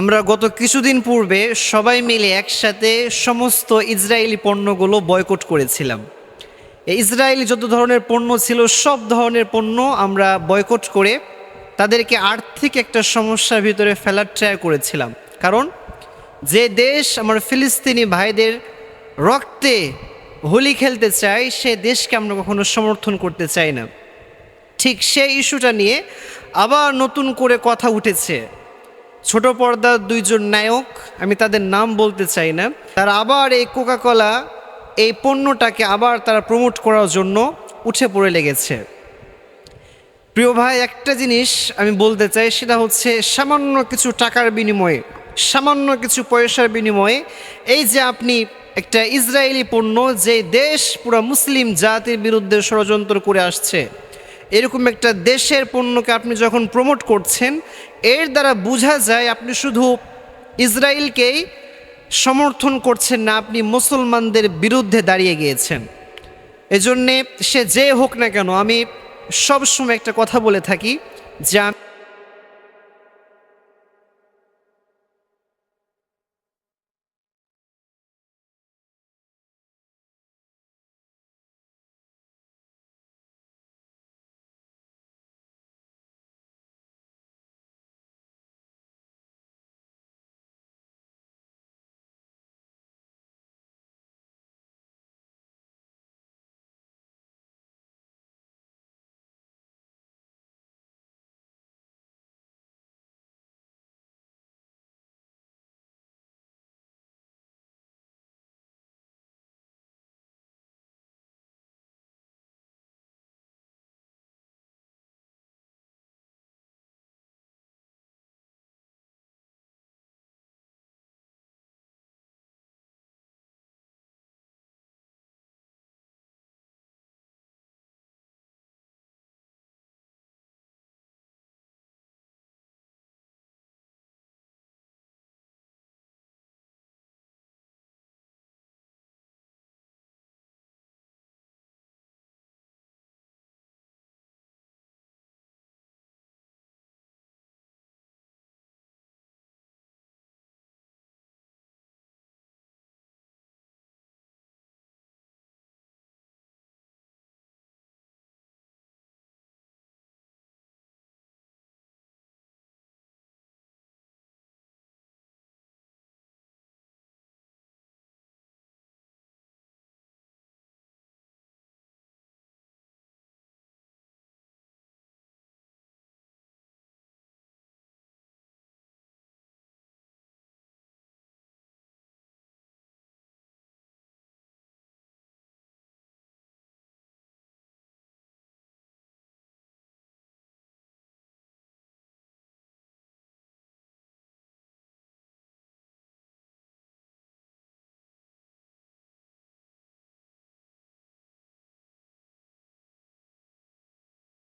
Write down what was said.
আমরা গত কিছুদিন পূর্বে সবাই মিলে একসাথে সমস্ত ইসরায়েলি পণ্যগুলো বয়কট করেছিলাম। ইসরায়েলি যত ধরনের পণ্য ছিল, সব ধরনের পণ্য আমরা বয়কট করে তাদেরকে আর্থিক একটা সমস্যার ভিতরে ফেলার ট্রাই করেছিলাম। কারণ যে দেশ আমার ফিলিস্তিনি ভাইদের রক্তে হোলি খেলতে চায়, সে দেশকে আমরা কখনো সমর্থন করতে চাই না। ঠিক সেই ইস্যুটা নিয়ে আবার নতুন করে কথা উঠেছে। ছোট পর্দার দুইজন নায়ক, আমি তাদের নাম বলতে চাই না। তারা আবার এই কোকাকোলা এই পণ্যটাকে আবার তারা প্রমোট করার জন্য উঠে পড়ে লেগেছে। প্রিয় ভাই, একটা জিনিস আমি বলতে চাই, সেটা হচ্ছে সামান্য কিছু টাকার বিনিময়ে, সামান্য কিছু পয়সার বিনিময়ে এই যে আপনি একটা ইসরায়েলি পণ্য, যে দেশ পুরো মুসলিম জাতির বিরুদ্ধে ষড়যন্ত্র করে আসছে এরকম একটা দেশের পণ্যকে আপনি যখন প্রমোট করছেন, এর দ্বারা বোঝা যায় আপনি শুধু ইসরায়েলকেই সমর্থন করছেন না, আপনি মুসলমানদের বিরুদ্ধে দাঁড়িয়ে গিয়েছেন। এজন্যে সে যে হোক না কেন, আমি সবসময় একটা কথা বলে থাকি যে